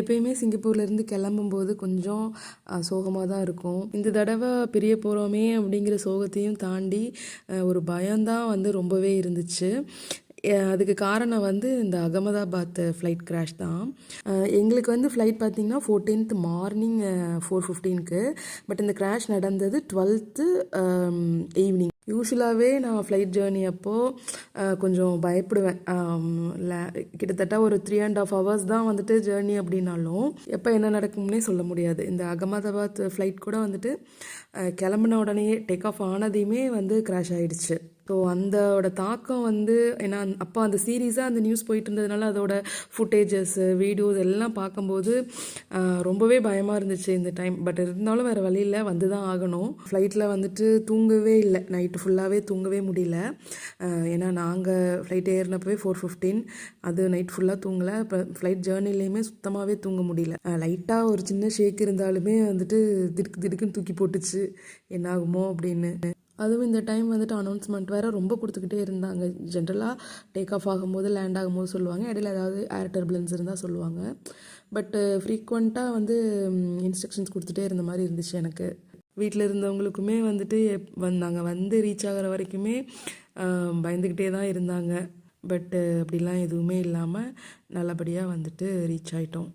எப்பயுமே சிங்கப்பூர்லேருந்து கிளம்பும்போது கொஞ்சம் சோகமாக தான் இருக்கும். இந்த தடவை பிரிய போகிறோமே அப்படிங்கிற சோகத்தையும் தாண்டி ஒரு பயம்தான் வந்து ரொம்பவே இருந்துச்சு. அதுக்கு காரணம் வந்து இந்த அகமதாபாத் ஃப்ளைட் கிராஷ் தான். எங்களுக்கு வந்து ஃப்ளைட் பார்த்திங்கன்னா ஃபோர்டீன்த் மார்னிங் ஃபோர் ஃபிஃப்டீனுக்கு பட் இந்த கிராஷ் நடந்தது டுவெல்த்து ஈவினிங் யூஸ்வலாகவே நான் ஃப்ளைட் ஜேர்னி அப்போது கொஞ்சம் பயப்படுவேன். கிட்டத்தட்ட ஒரு த்ரீ அண்ட் ஆஃப் ஹவர்ஸ் தான் வந்துட்டு ஜேர்னி அப்படின்னாலும் எப்போ என்ன நடக்கும்னே சொல்ல முடியாது. இந்த அகமதாபாத் ஃப்ளைட் கூட வந்துட்டு கிளம்புன உடனே டேக் ஆஃப் ஆனதையுமே வந்து கிராஷ் ஆகிடுச்சு ஸோ அந்தோட தாக்கம் வந்து ஏன்னா அப்போ அந்த சீரீஸாக அந்த நியூஸ் போயிட்டு இருந்ததுனால அதோட ஃபுட்டேஜஸ்ஸு வீடியோஸ் எல்லாம் பார்க்கும்போது ரொம்பவே பயமாக இருந்துச்சு இந்த டைம் பட் இருந்தாலும் வேறு வழியில் வந்து தான் ஆகணும். ஃப்ளைட்டில் வந்துட்டு தூங்கவே இல்லை. நைட்டு ஃபுல்லாகவே தூங்கவே முடியல. ஏன்னா நாங்கள் ஃப்ளைட் ஏறினப்பவே ஃபோர் ஃபிஃப்டீன் அது நைட் ஃபுல்லாக தூங்கலை. இப்போ ஃப்ளைட் ஜேர்னிலையுமே சுத்தமாகவே தூங்க முடியல. லைட்டாக ஒரு சின்ன ஷேக் இருந்தாலுமே வந்துட்டு திடுக்கு திடுக்குன்னு தூக்கி போட்டுச்சு. என்னாகுமோ அப்படின்னு. அதுவும் இந்த டைம் வந்துட்டு அனௌன்ஸ்மெண்ட் வேறு ரொம்ப கொடுத்துக்கிட்டே இருந்தாங்க. ஜென்ரலாக டேக் ஆஃப் ஆகும்போது லேண்ட் ஆகும்போது சொல்லுவாங்க. இடையில ஏதாவது ஏர் டர்புலன்ஸ் இருந்தால் சொல்லுவாங்க. பட்டு ஃப்ரீக்வெண்ட்டாக வந்து இன்ஸ்ட்ரக்ஷன்ஸ் கொடுத்துட்டே இருந்த மாதிரி இருந்துச்சு எனக்கு. வீட்டில் இருந்தவங்களுக்குமே வந்துட்டு எப் வந்தாங்க. வந்து ரீச் ஆகிற வரைக்குமே பயந்துக்கிட்டே தான் இருந்தாங்க. பட்டு அப்படிலாம் எதுவுமே இல்லாமல் நல்லபடியாக வந்துட்டு ரீச் ஆகிட்டோம்